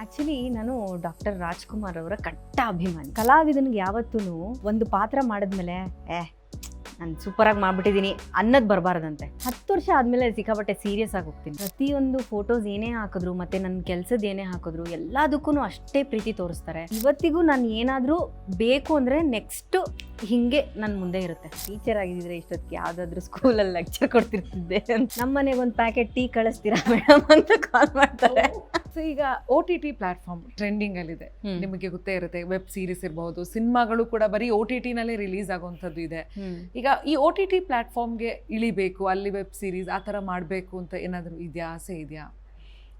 Actually ನಾನು doctor Rajkumar ಅವರ ಕಟ್ಟ ಅಭಿಮಾನಿ. ಕಲಾವಿದನಿಗೆ ಯಾವತ್ತೂ ಒಂದು ಪಾತ್ರ ಮಾಡಿದ್ಮೇಲೆ, ಏ, ನಾನು ಸೂಪರಾಗಿ ಮಾಡ್ಬಿಟ್ಟಿದ್ದೀನಿ ಅನ್ನೋದು ಬರಬಾರ್ದಂತೆ. ಹತ್ತು ವರ್ಷ ಆದಮೇಲೆ ಸಿಕ್ಕಾಪಟ್ಟೆ ಸೀರಿಯಸ್ ಆಗಿ ಹೋಗ್ತೀನಿ. ಪ್ರತಿಯೊಂದು ಫೋಟೋಸ್ ಏನೇ ಹಾಕಿದ್ರು, ಮತ್ತೆ ನನ್ನ ಕೆಲಸದ ಏನೇ ಹಾಕಿದ್ರು, ಎಲ್ಲದಕ್ಕೂ ಅಷ್ಟೇ ಪ್ರೀತಿ ತೋರಿಸ್ತಾರೆ. ಇವತ್ತಿಗೂ ನಾನು ಏನಾದರೂ ಬೇಕು ಅಂದರೆ ನೆಕ್ಸ್ಟ್ ಹಿಂಗೆ ನನ್ನ ಮುಂದೆ ಇರುತ್ತೆ. ಟೀಚರ್ ಆಗಿದ್ರೆ ಇಷ್ಟೊತ್ತಿಗೆ ಯಾವುದಾದ್ರೂ ಸ್ಕೂಲಲ್ಲಿ ಲೆಕ್ಚರ್ ಕೊಡ್ತಿರ್ತಿದ್ದೆ ನಮ್ಮ ಮನೆಗೆ ಒಂದು ಪ್ಯಾಕೆಟ್ ಟೀ ಕಳಿಸ್ತೀರಾ ಮೇಡಮ್ ಅಂತ ಕಾಲ್ ಮಾಡ್ತಾರೆ. ಸೊ ಈಗ O T T platform trending ಅಲ್ಲಿದೆ. ನಿಮಗೆ ಗೊತ್ತೇ ಇರುತ್ತೆ ವೆಬ್ ಸೀರೀಸ್ ಇರಬಹುದು ಸಿನಿಮಾಗಳು ಕೂಡ ಬರೀ ಒ ಟಿ ಟಿನಲ್ಲೇ ರಿಲೀಸ್ ಆಗುವಂಥದ್ದು ಇದೆ. ಈಗ ಈ ಒ ಟಿ ಟಿ ಪ್ಲಾಟ್ಫಾರ್ಮ್ಗೆ ಇಳಿಬೇಕು ಅಲ್ಲಿ ವೆಬ್ ಸೀರೀಸ್ ಆ ತರ ಮಾಡಬೇಕು ಅಂತ ಏನಾದರೂ ಇದೆಯಾ ಆಸೆ ಇದೆಯಾ?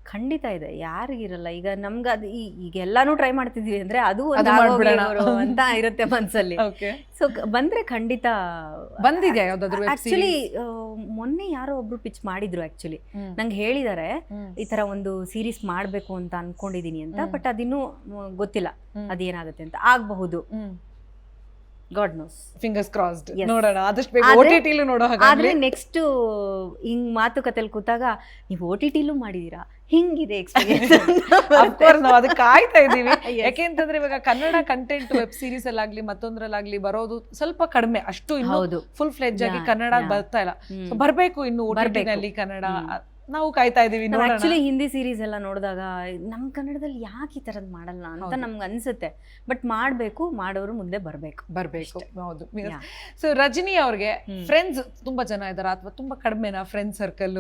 ಖಂಡಿತ ಇದೆ. ಯಾರಿಗಿರಲ್ಲ ಈಗ ನಮ್ಗೆ ಅದು ಈ- ಈಗ ಎಲ್ಲಾನು ಟ್ರೈ ಮಾಡ್ತಿದ್ವಿ ಅಂದ್ರೆ ಅದು ಒಂದು ಆಗೋಗ್ಲಿ ಮಾಡ್ಬಿಡೋಣ. ಗುರು ಅಂತ ಇರುತ್ತೆ ಮನ್ಸಲ್ಲಿ. ಸೊ ಬಂದ್ರೆ ಖಂಡಿತ ಬಂದಿದೆ ಯಾವ್ದಾದ್ರು ಆಕ್ಚುಲಿ ಮೊನ್ನೆ ಯಾರೋ ಒಬ್ರು ಪಿಚ್ ಮಾಡಿದ್ರು ಆಕ್ಚುಲಿ ನಂಗೆ ಹೇಳಿದ್ದಾರೆ ಈ ತರ ಒಂದು ಸೀರೀಸ್ ಮಾಡ್ಬೇಕು ಅಂತ ಅನ್ಕೊಂಡಿದೀನಿ ಅಂತ ಬಟ್ ಅದಿನ್ನೂ ಗೊತ್ತಿಲ್ಲ. ಅದೇನಾಗುತ್ತೆ ಅಂತ. ಆಗಬಹುದು. God knows. Fingers crossed. ನೋಡೋಣ ಆದಷ್ಟು ಬೇಗ ಆದ್ರೆ- ಒ ಟಿ ಟಿಲು ನೋಡೋ ಆದ್ರೆ ಹಾಗಾದ್ರೆ ನೆಕ್ಸ್ಟ್ ಹಿಂಗ್ ಮಾತುಕತೆಲಿ ಕೂತಾಗ ನೀವು ಓ ಟಿ ಟಿಲೂ ಮಾಡಿದೀರಾ? ಹಿಂಗಿದೆ ಎಕ್ಸ್ಪೀರಿಯನ್ಸ್ ಅಫ್ಕೋರ್ಸ್ ನಾವು ಅದಕ್ಕೆ ಕಾಯ್ತಾ ಇದ್ದೀವಿ. ಯಾಕೆ ಯಾಕೆಂತಂದ್ರೆ ಇವಾಗ ಕನ್ನಡ ಕಂಟೆಂಟ್ ವೆಬ್ ಸೀರೀಸ್ ಅಲ್ಲಾಗ್ಲಿ ಮತ್ತೊಂದ್ರಲ್ಲಾಗ್ಲಿ ಬರೋದು ಸ್ವಲ್ಪ ಕಡಿಮೆ. ಅಷ್ಟು ಇನ್ನು ಹೌದು. ಫುಲ್ ಫ್ಲೆಜ್ ಆಗಿ Yeah, ಕನ್ನಡ yeah. ಬರ್ತಾ ಇಲ್ಲ. ಬರಬೇಕು So ಬರ್ಬೇಕು ಇನ್ನು ಬರ್ಬೇಕು. ನಲ್ಲಿ ಕನ್ನಡ ಹ್ಮ್. ನಾವು ಕಾಯ್ತಾ ಇದೀವಿ ಆಕ್ಚುಲಿ ಹಿಂದಿ ಸೀರೀಸ್ ಎಲ್ಲ ನೋಡಿದಾಗ ನಮ್ಮ ಕನ್ನಡದಲ್ಲಿ ಯಾಕೆ ಈ ತರದ್ ಮಾಡಲ್ಲ ಅಂತ. ನಮ್ಗೆ ಅನ್ಸುತ್ತೆ. ಬಟ್ ಮಾಡಬೇಕು ಮಾಡೋರು ಮುಂದೆ ಬರಬೇಕು. ಬರ್ಬೇಕು. ಹೌದು. ಸೊ ರಜನಿ ಅವ್ರಿಗೆ ಫ್ರೆಂಡ್ಸ್ ತುಂಬಾ ಜನ ಇದಾರ ಅಥವಾ ತುಂಬಾ ಕಡಿಮೆನಾ ಫ್ರೆಂಡ್ ಸರ್ಕಲ್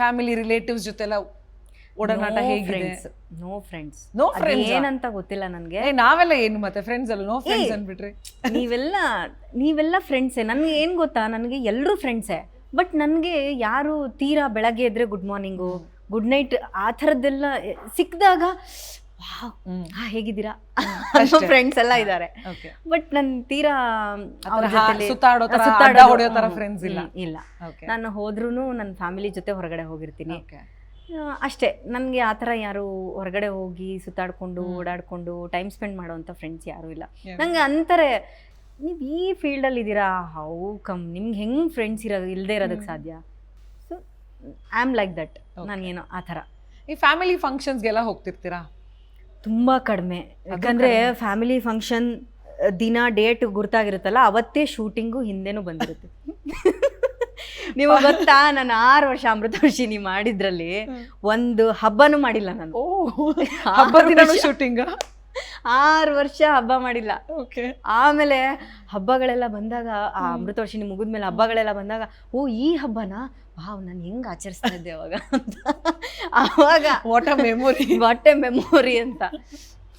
ಫ್ಯಾಮಿಲಿ ರಿಲೇಟಿವ್ಸ್ ಜೊತೆ ಎಲ್ಲ ಓಡಾಟ ಹೇಗಿದೆ? ನೋ ಫ್ರೆಂಡ್ಸ್ ನೋ ಫ್ರೆಂಡ್ಸ್ ಏನಂತ ಗೊತ್ತಿಲ್ಲ ನನಗೆ. ನಾವೆಲ್ಲ ಏನು ಮತ್ತೆ ಫ್ರೆಂಡ್ಸ್ ಅಲ್ಲ ನೋ ಫ್ರೆಂಡ್ಸ್ ಅಂದ್ಬಿಟ್ರಿ ನೀವೆಲ್ಲ ನೀವೆಲ್ಲ ಫ್ರೆಂಡ್ಸೇ ನನಗೆ ಏನು ಗೊತ್ತಾ? ನನಗೆ ಎಲ್ಲರೂ ಫ್ರೆಂಡ್ಸೇ ಬಟ್ ನನಗೆ ಯಾರು ತೀರಾ ಬೆಳಗ್ಗೆ ಎದ್ರೆ ಗುಡ್ ಮಾರ್ನಿಂಗು ಗುಡ್ ನೈಟ್ ಆ ಥರದ್ದೆಲ್ಲ ಸಿಕ್ಕಿದಾಗ ಹಾ ಹೇಗಿದ್ದೀರಾ? ಫ್ರೆಂಡ್ಸ್ ಎಲ್ಲ ಇದ್ದಾರೆ ಬಟ್ ನನ್ ತೀರಾ ಫ್ರೆಂಡ್ಸ್ ಇಲ್ಲ. ಇಲ್ಲ. ನಾನು ಹೋದ್ರೂ ನನ್ನ ಫ್ಯಾಮಿಲಿ ಜೊತೆ ಹೊರಗಡೆ ಹೋಗಿರ್ತೀನಿ. ಅಷ್ಟೇ. ನನಗೆ ಆ ಥರ ಯಾರು ಹೊರಗಡೆ ಹೋಗಿ ಸುತ್ತಾಡ್ಕೊಂಡು ಓಡಾಡ್ಕೊಂಡು ಟೈಮ್ ಸ್ಪೆಂಡ್ ಮಾಡುವಂತ ಫ್ರೆಂಡ್ಸ್ ಯಾರು ಇಲ್ಲ. ನಂಗೆ ಅಂತಾರೆ ನೀವು ಈ ಫೀಲ್ಡಲ್ಲಿ ಇದ್ದೀರಾ ಹೌ ಕಮ್ ನಿಮ್ಗೆ ಹೆಂಗೆ ಫ್ರೆಂಡ್ಸ್ ಇರೋದು ಇಲ್ಲದೆ ಇರೋದಕ್ಕೆ. ಸಾಧ್ಯ? So I am like that ನಾನು ನಾನೇನೋ ಆ ಥರ. ಈ ಫ್ಯಾಮಿಲಿ ಫಂಕ್ಷನ್ಸ್ಗೆಲ್ಲ ಹೋಗ್ತಿರ್ತೀರಾ? ತುಂಬ ಕಡಿಮೆ. ಯಾಕಂದರೆ ಫ್ಯಾಮಿಲಿ ಫಂಕ್ಷನ್ ದಿನ ಡೇಟ್ ಗುರ್ತಾಗಿರುತ್ತಲ್ಲ ಅವತ್ತೇ ಶೂಟಿಂಗು ಹಿಂದೆನೂ ಬಂದಿರುತ್ತೆ. ನೀವು ಗೊತ್ತಾ ನಾನು ಆರು ವರ್ಷ ಅಮೃತವರ್ಷಿನಿ ಮಾಡಿದ್ರಲ್ಲಿ ಒಂದು ಹಬ್ಬನೂ ಮಾಡಿಲ್ಲ ನಾನು. ಹಬ್ಬ ಶೂಟಿಂಗ್ ಆರು ವರ್ಷ ಹಬ್ಬ ಮಾಡಿಲ್ಲ. ಓಕೆ. ಆಮೇಲೆ ಹಬ್ಬಗಳೆಲ್ಲ ಬಂದಾಗ ಆ ಅಮೃತವರ್ಷಿಣಿ ಅಮೃತವರ್ಷಿನಿ ಮುಗಿದ್ಮೇಲೆ ಹಬ್ಬಗಳೆಲ್ಲ ಬಂದಾಗ ಓ ಈ ಹಬ್ಬನ? ವಾವ್ ನಾನು ಹೆಂಗ್ ಆಚರಿಸ್ತಾ ಇದ್ದೆ ಅವಾಗ ಅಂತ. ಆವಾಗ what a memory what a memory ಅಂತ.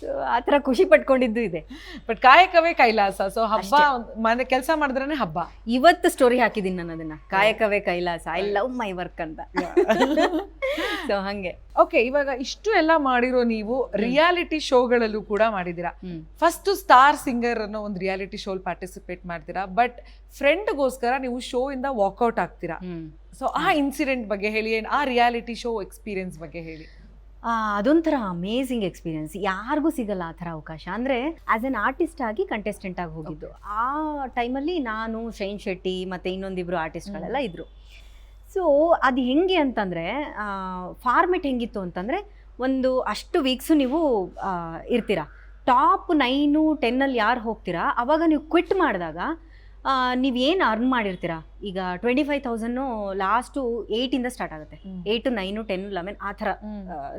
ಆ ಥರ ಖುಷಿ ಪಟ್ಕೊಂಡಿದ್ದು ಇದೆ. ಬಟ್ ಕಾಯಕವೇ ಕೈಲಾಸ. ಸೊ ಹಬ್ಬ ಮನೆ ಕೆಲಸ ಮಾಡಿದ್ರೆ ಹಬ್ಬ. ಇವತ್ತು ಸ್ಟೋರಿ ಹಾಕಿದ್ದೀನಿ ನಾನು ಅದನ್ನ. ಕಾಯಕವೇ ಕೈಲಾಸ. ಐ ಲವ್ ಮೈ ವರ್ಕ್ ಅಂತ. ಸೊ ಹಂಗೆ. ಓಕೆ ಇವಾಗ ಇಷ್ಟು ಎಲ್ಲ ಮಾಡಿರೋ ನೀವು ರಿಯಾಲಿಟಿ ಶೋಗಳಲ್ಲೂ ಕೂಡ ಮಾಡಿದ್ದೀರಾ? ಫಸ್ಟ್ ಸ್ಟಾರ್ ಸಿಂಗರ್ ಅನ್ನೋ ಒಂದು ರಿಯಾಲಿಟಿ ಶೋಲಿ ಪಾರ್ಟಿಸಿಪೇಟ್ ಮಾಡ್ತೀರಾ? ಬಟ್ ಫ್ರೆಂಡ್ಗೋಸ್ಕರ ನೀವು ಶೋ ಇಂದ ವಾಕ್ಔಟ್ ಆಗ್ತೀರಾ? ಸೊ ಆ ಇನ್ಸಿಡೆಂಟ್ ಬಗ್ಗೆ ಹೇಳಿ ಆ ರಿಯಾಲಿಟಿ ಶೋ ಎಕ್ಸ್ಪೀರಿಯನ್ಸ್ ಬಗ್ಗೆ ಹೇಳಿ. ಅದೊಂಥರ ಅಮೇಝಿಂಗ್ ಎಕ್ಸ್ಪೀರಿಯನ್ಸ್ ಯಾರಿಗೂ ಸಿಗಲ್ಲ ಆ ಥರ ಅವಕಾಶ. ಅಂದರೆ ಆ್ಯಸ್ ಎನ್ ಆರ್ಟಿಸ್ಟ್ ಆಗಿ ಕಂಟೆಸ್ಟೆಂಟ್ ಆಗಿ ಹೋಗಿದ್ದು. ಆ ಟೈಮಲ್ಲಿ ನಾನು ಶೈನ್ ಶೆಟ್ಟಿ ಮತ್ತು ಇನ್ನೊಂದಿಬ್ಬರು ಆರ್ಟಿಸ್ಟ್ಗಳೆಲ್ಲ ಇದ್ದರು ಸೊ ಅದು ಹೆಂಗೆ ಅಂತಂದರೆ ಫಾರ್ಮೆಟ್ ಹೆಂಗಿತ್ತು ಅಂತಂದರೆ ಒಂದು ಅಷ್ಟು ವೀಕ್ಸು ನೀವು ಇರ್ತೀರ. ಇರ್ತೀರಾ ಟಾಪ್ ನೈನು ಟೆನ್ನಲ್ಲಿ ಯಾರು ಹೋಗ್ತೀರಾ ಅವಾಗ ನೀವು ಕ್ವಿಟ್ ಮಾಡಿದಾಗ ನೀವೇನು ಅರ್ನ್ ಮಾಡಿರ್ತೀರಾ? ಈಗ ಟ್ವೆಂಟಿ ಫೈವ್ ತೌಸಂಡು ಲಾಸ್ಟು ಏಯ್ಟಿಂದ ಸ್ಟಾರ್ಟ್ ಆಗುತ್ತೆ. ಏಯ್ಟು ನೈನು ಟೆನ್ ಲೆವೆನ್ ಆ ಥರ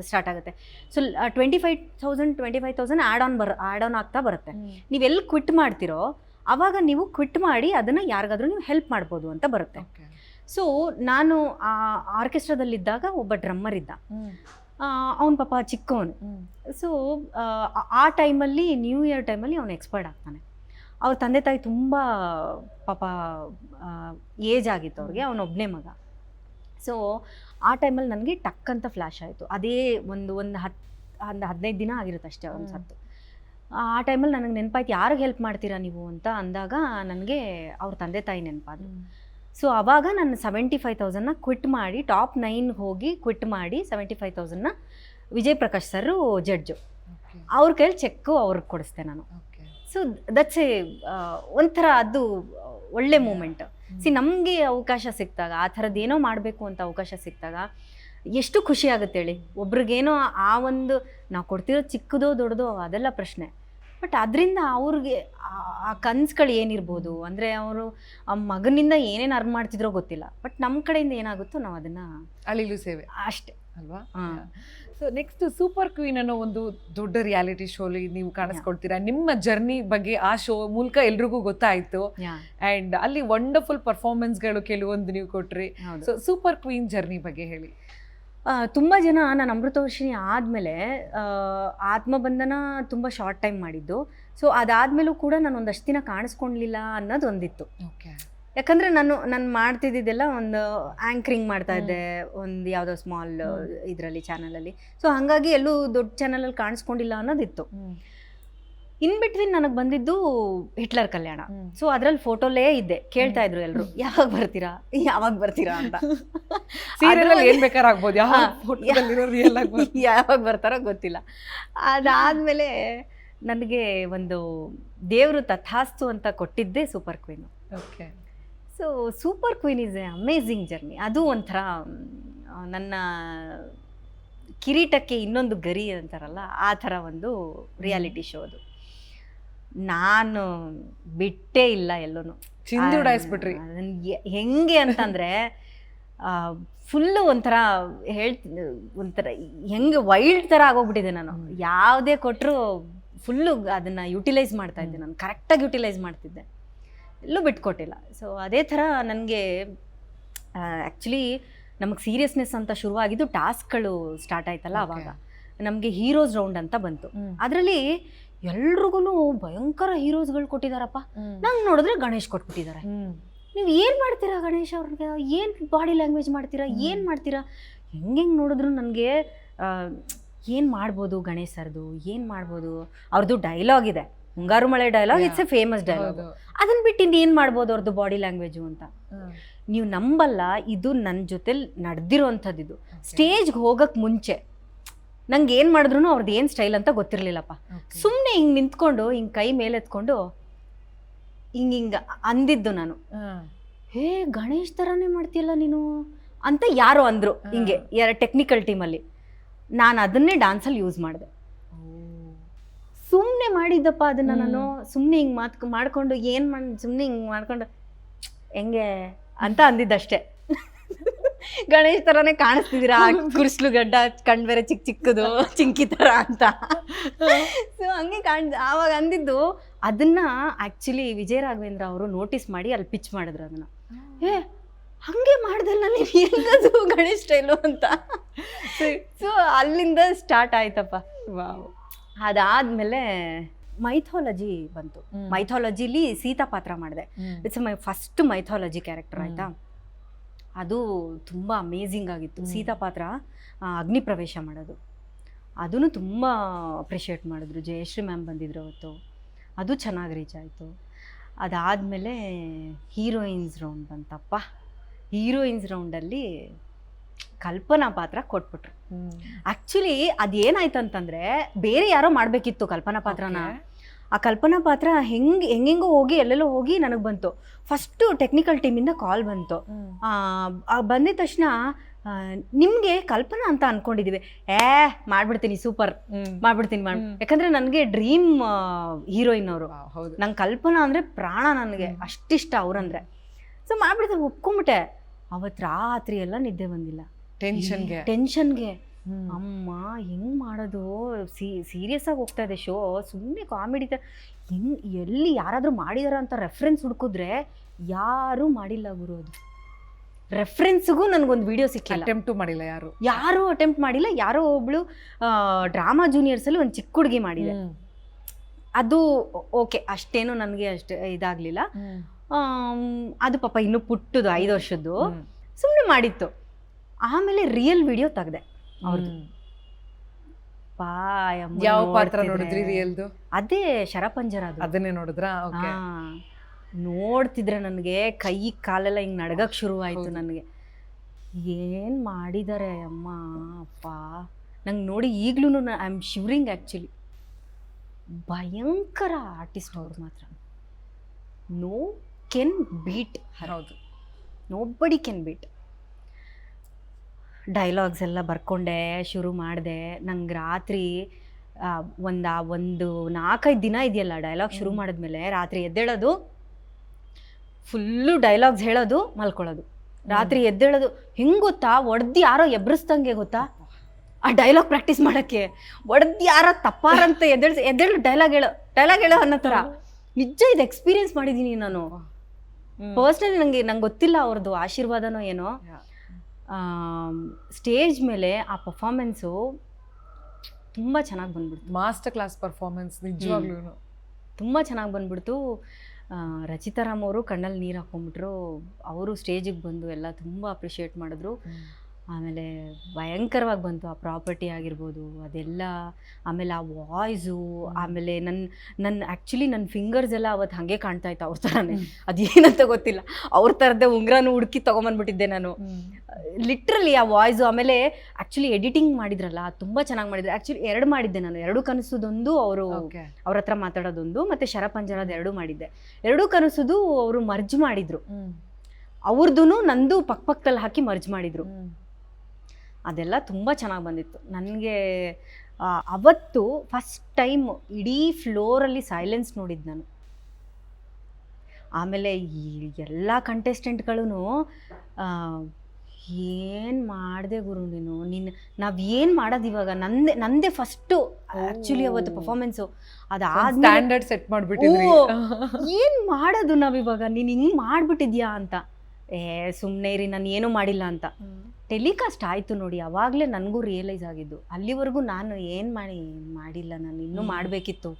ಸ್ಟಾರ್ಟ್ ಆಗುತ್ತೆ. So twenty five thousand twenty five thousand add on ಬರ್ ಆ್ಯಡ್ ಆನ್ ಆಗ್ತಾ ಬರುತ್ತೆ. ನೀವೆಲ್ಲಿ ಕ್ವಿಟ್ ಮಾಡ್ತಿರೋ ಆವಾಗ ನೀವು ಕ್ವಿಟ್ ಮಾಡಿ ಅದನ್ನು ಯಾರಿಗಾದರೂ ನೀವು ಹೆಲ್ಪ್ ಮಾಡ್ಬೋದು ಅಂತ ಬರುತ್ತೆ. ಸೊ ನಾನು ಆ ಆರ್ಕೆಸ್ಟ್ರಾದಲ್ಲಿದ್ದಾಗ ಒಬ್ಬ ಡ್ರಮ್ಮರ್ ಇದ್ದ. ಅವನ ಪಾಪ ಚಿಕ್ಕವನು. ಸೊ ಆ ಟೈಮಲ್ಲಿ ನ್ಯೂ ಇಯರ್ ಟೈಮಲ್ಲಿ ಅವನು ಎಕ್ಸ್ಪರ್ಟ್ ಆಗ್ತಾನೆ. ಅವ್ರ ತಂದೆ ತಾಯಿ ತುಂಬ ಪಾಪ ಏಜ್ ಆಗಿತ್ತು ಅವ್ರಿಗೆ ಅವನೊಬ್ಬನೇ ಮಗ. ಸೊ ಆ ಟೈಮಲ್ಲಿ ನನಗೆ ಟಕ್ ಅಂತ ಫ್ಲ್ಯಾಶ್ ಆಯಿತು. ಅದೇ ಒಂದು ಒಂದು ಹತ್ತು ಒಂದು ಹದಿನೈದು ದಿನ ಆಗಿರುತ್ತೆ ಅಷ್ಟೇ ಹ್ಮ್. ಸತ್ತು. ಆ ಟೈಮಲ್ಲಿ ನನಗೆ ನೆನಪಾಯ್ತು ಯಾರಿಗೆ ಹೆಲ್ಪ್ ಮಾಡ್ತೀರಾ ನೀವು? ಅಂತ ಅಂದಾಗ ನನಗೆ ಅವ್ರ ತಂದೆ ತಾಯಿ ನೆನಪಾದ್ರು ಸೊ ಅವಾಗ ನಾನು ಸೆವೆಂಟಿ ಫೈವ್ ತೌಸಂಡ್ನ ಕ್ವಿಟ್ ಮಾಡಿ ಟಾಪ್ ನೈನ್ ಹೋಗಿ ಕ್ವಿಟ್ ಮಾಡಿ ಸೆವೆಂಟಿ ಫೈವ್ ತೌಸಂಡ್ನ ವಿಜಯ್ ಪ್ರಕಾಶ್ ಸರ್ ಜಡ್ಜು ಅವ್ರ ಕೈಲಿ ಚೆಕ್ಕು ಅವ್ರಿಗೆ ಕೊಡಿಸ್ತೆ ನಾನು. ಸೊ ದಟ್ಸ್ ಎ ಒಂಥರ ಅದು ಒಳ್ಳೆ ಮೂಮೆಂಟ್ ಸಿ ನಮಗೆ ಅವಕಾಶ ಸಿಕ್ತಾಗ ಆ ಥರದ್ದು ಏನೋ ಮಾಡಬೇಕು ಅಂತ ಅವಕಾಶ ಸಿಕ್ತಾಗ ಎಷ್ಟು ಖುಷಿ ಆಗುತ್ತೆ ಹೇಳಿ. ಒಬ್ರಿಗೇನೋ ಆ ಒಂದು ನಾವು ಕೊಡ್ತಿರೋ ಚಿಕ್ಕದೋ ದೊಡ್ಡದೋ ಅದೆಲ್ಲ ಪ್ರಶ್ನೆ. ಬಟ್ ಅದರಿಂದ ಅವ್ರಿಗೆ ಆ- ಕನ್ಸ್ಗಳು ಏನಿರ್ಬೋದು? ಅಂದರೆ ಅವರು ಆ ಮಗನಿಂದ ಏನೇನು ಅರ್ನ್ ಮಾಡ್ತಿದ್ರೋ ಗೊತ್ತಿಲ್ಲ. ಬಟ್ ನಮ್ಮ ಕಡೆಯಿಂದ ಏನಾಗುತ್ತೋ ನಾವು ಅದನ್ನು ಅಳಿಲು ಸೇವೆ. ಅಷ್ಟೇ. ಅಲ್ವಾ? ಹಾಂ. ಸೊ ನೆಕ್ಸ್ಟ್ ಸೂಪರ್ ಕ್ವೀನ್ ಅನ್ನೋ ಒಂದು ದೊಡ್ಡ ರಿಯಾಲಿಟಿ ಶೋಲಿ ನೀವು ಕಾಣಿಸ್ಕೊಳ್ತೀರಾ? ನಿಮ್ಮ ಜರ್ನಿ ಬಗ್ಗೆ ಆ ಶೋ ಮೂಲಕ ಎಲ್ರಿಗೂ ಗೊತ್ತಾಯ್ತು. ಅಂಡ್ ಅಲ್ಲಿ ವಂಡರ್ಫುಲ್ ಪರ್ಫಾರ್ಮೆನ್ಸ್ಗಳು ಕೆಲವೊಂದು ನೀವು ಕೊಟ್ರಿ. ಸೊ ಸೂಪರ್ ಕ್ವೀನ್ ಜರ್ನಿ ಬಗ್ಗೆ ಹೇಳಿ. ತುಂಬ ಜನ ನಾನು ಅಮೃತವರ್ಷಿಣಿ ಆದಮೇಲೆ ಆತ್ಮಬಂಧನ ತುಂಬ ಶಾರ್ಟ್ ಟೈಮ್ ಮಾಡಿದ್ದು. ಸೊ ಅದಾದಮೇಲೂ ಕೂಡ ನಾನು ಒಂದಷ್ಟು ದಿನ ಕಾಣಿಸ್ಕೊಳ್ಲಿಲ್ಲ ಅನ್ನೋದು ಒಂದಿತ್ತು ಓಕೆ ಯಾಕಂದರೆ ನಾನು ನಾನು ಮಾಡ್ತಿದ್ದಿದ್ದೆಲ್ಲ ಒಂದು ಆ್ಯಂಕ್ರಿಂಗ್ ಮಾಡ್ತಾ ಇದ್ದೆ ಒಂದು ಯಾವುದೋ ಸ್ಮಾಲ್. ಇದರಲ್ಲಿ ಚಾನಲಲ್ಲಿ ಸೊ ಹಾಗಾಗಿ ಎಲ್ಲೂ ದೊಡ್ಡ ಚಾನಲಲ್ಲಿ ಕಾಣಿಸ್ಕೊಂಡಿಲ್ಲ ಅನ್ನೋದಿತ್ತು. ಇನ್ ಬಿಟ್ವೀನ್ ನನಗೆ ಬಂದಿದ್ದು ಹಿಟ್ಲರ್ ಕಲ್ಯಾಣ. ಸೊ ಅದ್ರಲ್ಲಿ ಫೋಟೋಲೇ ಇದ್ದೆ. ಕೇಳ್ತಾ ಇದ್ರು ಎಲ್ಲರೂ ಯಾವಾಗ ಬರ್ತೀರಾ? ಯಾವಾಗ ಬರ್ತೀರಾ ಅಂತ. ಏನ್ ಬೇಕಾದ್ರೆ ಆಗ್ಬೋದು. ಯಾವಾಗ ಬರ್ತಾರೋ ಗೊತ್ತಿಲ್ಲ. ಅದಾದಮೇಲೆ ನನಗೆ ಒಂದು ದೇವರು ತಥಾಸ್ತು ಅಂತ ಕೊಟ್ಟಿದ್ದೇ super queen okay so super queen is a amazing journey. ಅದು ಒಂಥರ ನನ್ನ ಕಿರೀಟಕ್ಕೆ ಇನ್ನೊಂದು ಗರಿ ಅಂತಾರಲ್ಲ ಆ ಥರ ಒಂದು ರಿಯಾಲಿಟಿ ಶೋ ಅದು. ನಾನು ಬಿಟ್ಟೇ ಇಲ್ಲ ಎಲ್ಲೂ ಚಿಂದುಡಾಯಿಸ್ಬಿಟ್ರಿ ಹೆಂಗೆ ಅಂತಂದರೆ ಫುಲ್ಲು ಒಂಥರ ಹೇಳ್ತ ಒಂಥರ ಹೆಂಗೆ ವೈಲ್ಡ್ ಥರ ಆಗೋಗ್ಬಿಟ್ಟಿದೆ ನಾನು. ಯಾವುದೇ ಕೊಟ್ಟರು ಫುಲ್ಲು ಅದನ್ನು ಯುಟಿಲೈಸ್ ಮಾಡ್ತಾ ಇದ್ದೆ ನಾನು. ಕರೆಕ್ಟಾಗಿ ಯುಟಿಲೈಸ್ ಮಾಡ್ತಿದ್ದೆ. ಎಲ್ಲೂ ಬಿಟ್ಕೊಟ್ಟಿಲ್ಲ. ಸೊ ಅದೇ ಥರ ನನಗೆ ಆ್ಯಕ್ಚುಲಿ ನಮಗೆ ಸೀರಿಯಸ್ನೆಸ್ ಅಂತ ಶುರುವಾಗಿದ್ದು ಟಾಸ್ಕ್ಗಳು ಸ್ಟಾರ್ಟ್ ಆಯ್ತಲ್ಲ ಅವಾಗ. ನಮಗೆ ಹೀರೋಸ್ ರೌಂಡ್ ಅಂತ ಬಂತು. ಅದರಲ್ಲಿ ಎಲ್ರಿಗೂ ಭಯಂಕರ ಹೀರೋಸ್ಗಳು ಕೊಟ್ಟಿದಾರಪ್ಪ. ನಂಗೆ ನೋಡಿದ್ರೆ ಗಣೇಶ್ ಕೊಟ್ಬಿಟ್ಟಿದ್ದಾರೆ ನೀವು ಏನು ಮಾಡ್ತೀರಾ ಗಣೇಶ್ ಅವ್ರಿಗೆ? ಏನು ಬಾಡಿ ಲ್ಯಾಂಗ್ವೇಜ್ ಮಾಡ್ತೀರಾ? ಏನು ಮಾಡ್ತೀರಾ? ಹೆಂಗೆ ಹೆಂಗೆ ನೋಡಿದ್ರು ನನಗೆ ಏನು ಮಾಡ್ಬೋದು ಗಣೇಶ್ ಸರ್ದು? ಏನು ಮಾಡ್ಬೋದು? ಅವ್ರದ್ದು ಡೈಲಾಗ್ ಇದೆ. Mungaru Male dialogue. It's a famous dialogue ಅದನ್ನ ಬಿಟ್ಟು ಇನ್ನೇನು ಮಾಡ್ಬೋದು ಅವ್ರದ್ದು ಬಾಡಿ ಲ್ಯಾಂಗ್ವೇಜು ಅಂತ? ನೀವು ನಂಬಲ್ಲ ಇದು ನನ್ನ ಜೊತೆಲಿ ನಡೆದಿರೋವಂಥದ್ದು ಇದು ಸ್ಟೇಜ್ಗೆ ಹೋಗಕ್ಕೆ ಮುಂಚೆ ನಂಗೆ ಏನು ಮಾಡಿದ್ರು ಅವ್ರದ್ದು ಏನು ಸ್ಟೈಲ್ ಅಂತ ಗೊತ್ತಿರಲಿಲ್ಲಪ್ಪ. ಸುಮ್ಮನೆ ಹಿಂಗೆ ನಿಂತ್ಕೊಂಡು ಹಿಂಗೆ ಕೈ ಮೇಲೆತ್ಕೊಂಡು ಹಿಂಗೆ ಹಿಂಗೆ ಅಂದಿದ್ದು ನಾನು. ಹೇ. ಗಣೇಶ್ ಥರನೇ ಮಾಡ್ತೀಯಲ್ಲ ನೀನು? ಅಂತ ಯಾರೋ ಅಂದರು ಹಿಂಗೆ ಯಾರ ಟೆಕ್ನಿಕಲ್ ಟೀಮಲ್ಲಿ ನಾನು ಅದನ್ನೇ ಡ್ಯಾನ್ಸಲ್ಲಿ ಯೂಸ್ ಮಾಡಿದೆ. ಸುಮ್ಮನೆ ಮಾಡಿದ್ದಪ್ಪ ಅದನ್ನ ನಾನು ಸುಮ್ಮನೆ ಹಿಂಗೆ ಮಾತು ಮಾಡ್ಕೊಂಡು ಏನು ಮಾಡ್ ಸುಮ್ಮನೆ ಹಿಂಗೆ ಮಾಡ್ಕೊಂಡು ಹೆಂಗೆ ಅಂತ ಅಂದಿದ್ದಷ್ಟೇ. ಗಣೇಶ್ ಥರನೇ ಕಾಣಿಸ್ತಿದ್ದೀರಾ? ಕುರ್ಸ್ಲು ಗಡ್ಡ ಕಣ್ ಬೇರೆ ಚಿಕ್ಕ ಚಿಕ್ಕದು ಚಿಂಕಿ ಥರ ಅಂತ. ಸೊ ಹಂಗೆ ಕಾಣ್ ಆವಾಗ ಅಂದಿದ್ದು ಅದನ್ನ ಆ್ಯಕ್ಚುಲಿ ವಿಜಯ ರಾಘವೇಂದ್ರ ಅವರು ನೋಟಿಸ್ ಮಾಡಿ ಅಲ್ಲಿ ಪಿಚ್ ಮಾಡಿದ್ರು ಅದನ್ನ. ಏ ಹಂಗೆ ಮಾಡ್ದಲ್ಲ ನೀವು ಹೆಂಗದು ಗಣೇಶ್ ಸ್ಟೈಲು ಅಂತ? ಸೊ ಅಲ್ಲಿಂದ ಸ್ಟಾರ್ಟ್ ಆಯ್ತಪ್ಪ. ವಾವ್ ಅದಾದ್ಮೇಲೆ ಮೈಥಾಲಜಿ ಬಂತು. ಮೈಥಾಲಜಿಲಿ ಸೀತಾ ಪಾತ್ರ ಮಾಡಿದೆ. It's my first mythology character ಆಯ್ತಾ? ಅದು ತುಂಬ ಅಮೇಝಿಂಗ್ ಆಗಿತ್ತು. ಸೀತಾ ಪಾತ್ರ ಅಗ್ನಿ ಪ್ರವೇಶ ಮಾಡೋದು. ಅದನ್ನು ತುಂಬ ಅಪ್ರಿಷಿಯೇಟ್ ಮಾಡಿದ್ರು. ಜಯಶ್ರೀ ಮ್ಯಾಮ್ ಬಂದಿದ್ರು ಅವತ್ತು. ಅದು ಚೆನ್ನಾಗಿ ರೀಚ್ ಆಯಿತು. ಅದಾದಮೇಲೆ ಹೀರೋಯಿನ್ಸ್ ರೌಂಡ್ ಬಂತಪ್ಪ. ಹೀರೋಯಿನ್ಸ್ ರೌಂಡಲ್ಲಿ ಕಲ್ಪನಾ ಪಾತ್ರ ಕೊಟ್ಬಿಟ್ರು. ಆ್ಯಕ್ಚುಲಿ ಅದೇನಾಯ್ತು ಅಂತಂದ್ರೆ ಬೇರೆ ಯಾರೋ ಮಾಡಬೇಕಿತ್ತು ಕಲ್ಪನಾ ಪಾತ್ರನ. ಆ ಕಲ್ಪನಾ ಪಾತ್ರ ಹೆಂಗ್ ಹೆಂಗೆಂಗೋ ಹೋಗಿ ಎಲ್ಲೆಲ್ಲೋ ಹೋಗಿ ನನಗೆ ಬಂತು. ಫಸ್ಟು ಟೆಕ್ನಿಕಲ್ ಟೀಮಿಂದ ಕಾಲ್ ಬಂತು. ಬಂದಿದ ತಕ್ಷಣ ನಿಮಗೆ ಕಲ್ಪನಾ ಅಂತ ಅನ್ಕೊಂಡಿದೀವಿ. ಏ ಮಾಡ್ಬಿಡ್ತೀನಿ ಸೂಪರ್ ಮಾಡ್ಬಿಡ್ತೀನಿ ಮಾಡ್ ಯಾಕಂದ್ರೆ ನನಗೆ ಡ್ರೀಮ್ ಹೀರೋಯಿನ್ ಅವರು. ನಂಗೆ ಕಲ್ಪನಾ ಅಂದರೆ ಪ್ರಾಣ ನನಗೆ. ಅಷ್ಟಿಷ್ಟ ಅವ್ರಂದ್ರೆ. ಸೊ ಮಾಡ್ಬಿಡ್ತೀನಿ ಒಪ್ಕೊಂಬಿಟ್ಟೆ. ಅವತ್ತು ರಾತ್ರಿ ಎಲ್ಲ ನಿದ್ದೆ ಬಂದಿಲ್ಲ. ಟೆನ್ಷನ್ಗೆ ಟೆನ್ಷನ್ಗೆ ಅಮ್ಮ ಹೆಂಗ್ ಮಾಡೋದು? ಸೀರಿಯಸ್ ಆಗಿ ಹೋಗ್ತಾ ಇದೆ ಶೋ. ಸುಮ್ಮನೆ ಕಾಮಿಡಿ ಹೆಂಗ್ ಎಲ್ಲಿ ಯಾರಾದರೂ ಮಾಡಿದಾರ ಅಂತ ರೆಫರೆನ್ಸ್ ಹುಡುಕಿದ್ರೆ ಯಾರೂ ಮಾಡಿಲ್ಲ ಗುರು ಅದು. ರೆಫರೆನ್ಸ್ಗೂ ನನಗೊಂದು ವಿಡಿಯೋ ಸಿಕ್ಕಿಲ್ಲ. ಅಟೆಂಪ್ಟು ಮಾಡಿಲ್ಲ ಯಾರು? ಯಾರೂ ಅಟೆಂಪ್ಟ್ ಮಾಡಿಲ್ಲ. ಯಾರೋ ಒಬ್ಳು ಡ್ರಾಮಾ ಜೂನಿಯರ್ಸಲ್ಲಿ ಒಂದು ಚಿಕ್ಕ ಹುಡುಗಿ ಮಾಡಿದೆ. ಅದು ಓಕೆ ಅಷ್ಟೇನು ನನಗೆ ಅಷ್ಟು ಇದಾಗಲಿಲ್ಲ. ಅದು ಪಾಪ ಇನ್ನೂ ಪುಟ್ಟದು ಐದು ವರ್ಷದ್ದು. ಸುಮ್ಮನೆ ಮಾಡಿತ್ತು. ಆಮೇಲೆ ರಿಯಲ್ ವಿಡಿಯೋ ತೆಗ್ದೆ ಅವ್ರದ್ದು ಯಾವ ಪಾತ್ರ ನೋಡಿದ್ರಿ ರಿಯಲ್ದು ಅದೇ ಶರಪಂಜರ ಅದು. ಅದನ್ನೇ ನೋಡಿದ್ರಾ? ನೋಡ್ತಿದ್ರೆ ನನಗೆ ಕೈ ಕಾಲೆಲ್ಲ ಹಿಂಗೆ ನಡಗಕ್ಕೆ ಶುರು ಆಯ್ತು. ನನಗೆ. ಏನು ಮಾಡಿದ್ದಾರೆ ಅಮ್ಮ ಅಪ್ಪ. ನಂಗೆ ನೋಡಿ ಈಗ್ಲೂ ಐ ಆಮ್ ಶಿವರಿಂಗ್ ಆ್ಯಕ್ಚುಲಿ ಭಯಂಕರ ಆರ್ಟಿಸ್ಟ್ ಅವ್ರು ಮಾತ್ರ. ನೋ ಕೆನ್ ಬೀಟ್ ಹೌದು. Nobody can beat dialogues ಎಲ್ಲ ಬರ್ಕೊಂಡೆ ಶುರು ಮಾಡಿದೆ. ನಂಗೆ ರಾತ್ರಿ ಒಂದು ಒಂದು ನಾಲ್ಕೈದು ದಿನ ಇದೆಯಲ್ಲ ಡೈಲಾಗ್ ಶುರು ಮಾಡಿದ್ಮೇಲೆ ರಾತ್ರಿ ಎದ್ದೇಳೋದು ಫುಲ್ಲು ಡೈಲಾಗ್ಸ್ ಹೇಳೋದು ಮಲ್ಕೊಳ್ಳೋದು. ರಾತ್ರಿ ಎದ್ದೇಳೋದು ಹೆಂಗ್ ಗೊತ್ತಾ? ಒಡ್ದು ಯಾರೋ ಎಬ್ರಿಸ್ದಂಗೆ ಗೊತ್ತಾ? ಆ ಡೈಲಾಗ್ ಪ್ರಾಕ್ಟೀಸ್ ಮಾಡೋಕ್ಕೆ. ಒಡ್ದು ಯಾರೋ ತಪ್ಪಾರಂತ ಎದ್ದೇಳ ಎದ್ದೇಳು ಡೈಲಾಗ್ ಹೇಳೋ ಡೈಲಾಗ್ ಹೇಳೋ ಅನ್ನೋ ಥರ. ನಿಜ ಇದು ಎಕ್ಸ್ಪೀರಿಯನ್ಸ್ ಮಾಡಿದ್ದೀನಿ ನಾನು. ಪರ್ಸ್ನಲಿ ನನಗೆ ನಂಗೆ ಗೊತ್ತಿಲ್ಲ ಅವ್ರದ್ದು ಆಶೀರ್ವಾದನೋ ಏನೋ. ಸ್ಟೇಜ್ ಮೇಲೆ ಆ ಪರ್ಫಾರ್ಮೆನ್ಸು ತುಂಬ ಚೆನ್ನಾಗಿ ಬಂದ್ಬಿಡ್ತು. ಮಾಸ್ಟರ್ ಕ್ಲಾಸ್ ಪರ್ಫಾರ್ಮೆನ್ಸ್ ನಿಜವಾಗ್ಲೂ ತುಂಬ ಚೆನ್ನಾಗಿ ಬಂದ್ಬಿಡ್ತು. ರಚಿತಾರಾಮ್ ರಚಿತಾ ರಾಮ್ ಅವರು ಕಣ್ಣಲ್ಲಿ ನೀರು ಹಾಕೊಂಡ್ಬಿಟ್ರು. ಅವರು ಸ್ಟೇಜಿಗೆ ಬಂದು ಎಲ್ಲ ತುಂಬ ಅಪ್ರಿಷಿಯೇಟ್ ಮಾಡಿದ್ರು. ಆಮೇಲೆ ಭಯಂಕರವಾಗಿ ಬಂತು ಆ ಪ್ರಾಪರ್ಟಿ ಆಗಿರ್ಬೋದು ಅದೆಲ್ಲ ಆಮೇಲೆ ಆ ವಾಯ್ಸು ಆಮೇಲೆ ನನ್ನ ನನ್ನ ಆ್ಯಕ್ಚುಲಿ ನನ್ನ ಫಿಂಗರ್ಸ್ ಎಲ್ಲ ಅವತ್ತು ಹಾಗೆ ಕಾಣ್ತಾ ಇತ್ತು ಅವ್ರ ಥರನೇ ಅದೇನಂತ ಗೊತ್ತಿಲ್ಲ. ಅವ್ರ ಥರದ್ದೇ ಉಂಗ್ರಾನು ಹುಡುಕಿ ತೊಗೊಂಬಂದ್ಬಿಟ್ಟಿದ್ದೆ ನಾನು. ಲಿಟ್ರಲಿ ಆ ವಾಯ್ಸು ಆಮೇಲೆ ಆ್ಯಕ್ಚುಲಿ ಎಡಿಟಿಂಗ್ ಮಾಡಿದ್ರಲ್ಲ ತುಂಬ ಚೆನ್ನಾಗಿ ಮಾಡಿದ್ರು. ಆ್ಯಕ್ಚುಲಿ ಎರಡು ಮಾಡಿದ್ದೆ ನಾನು. ಎರಡು ಕನಸುದೊಂದು ಅವರು ಅವ್ರ ಹತ್ರ ಮಾತಾಡೋದೊಂದು ಮತ್ತು ಶರಪಂಜರದ ಎರಡು ಮಾಡಿದ್ದೆ. ಎರಡೂ ಕನಸುದು ಅವರು ಮರ್ಜ್ ಮಾಡಿದರು. ಅವ್ರದ್ದು ನಂದು ಪಕ್ಕ ಪಕ್ಕದಲ್ಲಿ ಹಾಕಿ ಮರ್ಜ್ ಮಾಡಿದ್ರು. ಅದೆಲ್ಲ ತುಂಬ ಚೆನ್ನಾಗಿ ಬಂದಿತ್ತು. ನನಗೆ ಅವತ್ತು ಫಸ್ಟ್ ಟೈಮ್ ಇಡೀ ಫ್ಲೋರಲ್ಲಿ ಸೈಲೆನ್ಸ್ ನೋಡಿದ್ದು ನಾನು. ಆಮೇಲೆ ಈ ಎಲ್ಲ ಕಂಟೆಸ್ಟೆಂಟ್ಗಳೂ ಏನು ಮಾಡಿದೆ ಗುರು ನೀನು? ನಿನ್ನ ನಾವು ಏನು ಮಾಡೋದು ಇವಾಗ? ನಂದೇ ನಂದೇ ಫಸ್ಟು ಆ್ಯಕ್ಚುಲಿ ಅವತ್ತು. ಅದು ಆ ಸ್ಟ್ಯಾಂಡರ್ಡ್ ಸೆಟ್ ಮಾಡಿಬಿಟ್ಟು ಏನು ಮಾಡೋದು ನಾವಿವಾಗ? ನೀನು ಹಿಂಗೆ ಮಾಡಿಬಿಟ್ಟಿದ್ಯಾ ಅಂತ. ಏ ಸುಮ್ಮನೆ ರೀ ನಾನು ಏನೂ ಮಾಡಿಲ್ಲ ಅಂತ. ಟೆಲಿಕಾಸ್ಟ್ ಆಯಿತು ನೋಡಿ ಅವಾಗಲೇ ನನಗೂ ರಿಯಲೈಸ್ ಆಗಿದ್ದು. ಅಲ್ಲಿವರೆಗೂ ನಾನು ಏನು ಮಾಡಿ ಮಾಡಿಲ್ಲ ನಾನು ಇನ್ನೂ ಮಾಡಬೇಕಿತ್ತು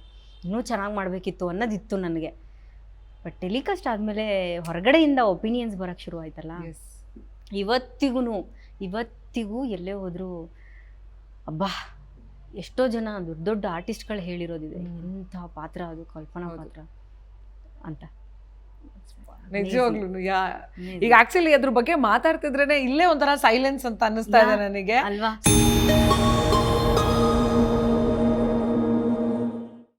ಇನ್ನೂ ಚೆನ್ನಾಗಿ ಮಾಡಬೇಕಿತ್ತು ಅನ್ನೋದಿತ್ತು ನನಗೆ. ಬಟ್ ಟೆಲಿಕಾಸ್ಟ್ ಆದಮೇಲೆ ಹೊರಗಡೆಯಿಂದ ಒಪಿನಿಯನ್ಸ್ ಬರೋಕ್ಕೆ ಶುರು ಆಯ್ತಲ್ಲ. ಇವತ್ತಿಗೂ ಇವತ್ತಿಗೂ ಎಲ್ಲೇ ಹೋದರೂ ಅಬ್ಬಾ ಎಷ್ಟೋ ಜನ ದೊಡ್ಡ ದೊಡ್ಡ ಆರ್ಟಿಸ್ಟ್ಗಳು ಹೇಳಿರೋದಿದೆ. ಎಂಥ ಪಾತ್ರ ಅದು ಕಲ್ಪನಾ. ಪಾತ್ರ ಅಂತ. ನಿಜವಾಗ್ಲೂ ಯಾ. ಈಗ ಆಕ್ಚುಲಿ ಅದ್ರ ಬಗ್ಗೆ ಮಾತಾಡ್ತಿದ್ರೇನೆ ಇಲ್ಲೇ ಒಂಥರ ಸೈಲೆನ್ಸ್ ಅಂತ ಅನ್ನಿಸ್ತಾ ಇದೆ ನನಗೆ. ಅಲ್ವಾ?